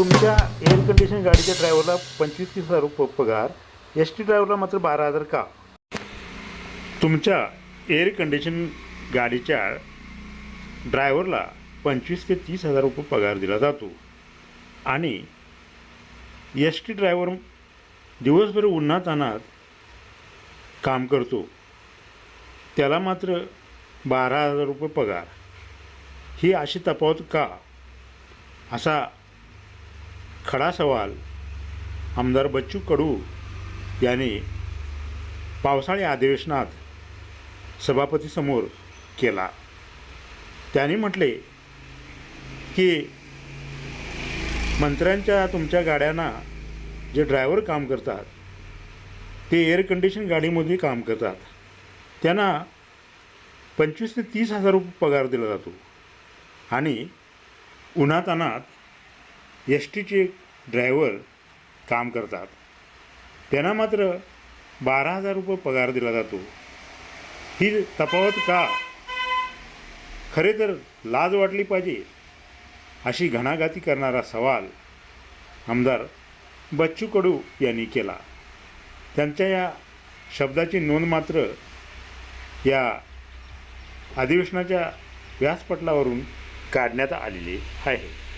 तुमच्या air condition गाडीच्या ड्रायव्हरला पंचवीस तीस हजार रुपये पगार एस टी ड्रायव्हरला मात्र बारा हजार का? तुमच्या एअर कंडिशन गाडीच्या ड्रायव्हरला पंचवीस ते तीस हजार रुपये पगार दिला जातो. आणि एस टी ड्रायव्हर दिवसभर उन्हात अनात काम करतो. त्याला मात्र बारा हजार रुपये पगार. ही अशी तफावत का? असा खडा सवाल आमदार बच्चू कडू यांनी पावसाळी अधिवेशनात सभापतीसमोर केला. त्यांनी म्हटले की मंत्र्यांच्या तुमच्या गाड्यांना जे ड्रायव्हर काम करतात ते एअर कंडिशन गाडीमध्ये काम करतात. त्यांना पंचवीस ते तीस हजार रुपये पगार दिला जातो. आणि उन्हातानात एस टीचे ड्रायव्हर काम करतात. त्यांना मात्र बारा हजार रुपये पगार दिला जातो. ही तफावत का? खरे तर लाज वाटली पाहिजे अशी घणाघाती करणारा सवाल आमदार बच्चू कडू यांनी केला. त्यांच्या या शब्दाची नोंद मात्र या अधिवेशनाच्या व्यासपटलावरून काढण्यात आलेली आहे.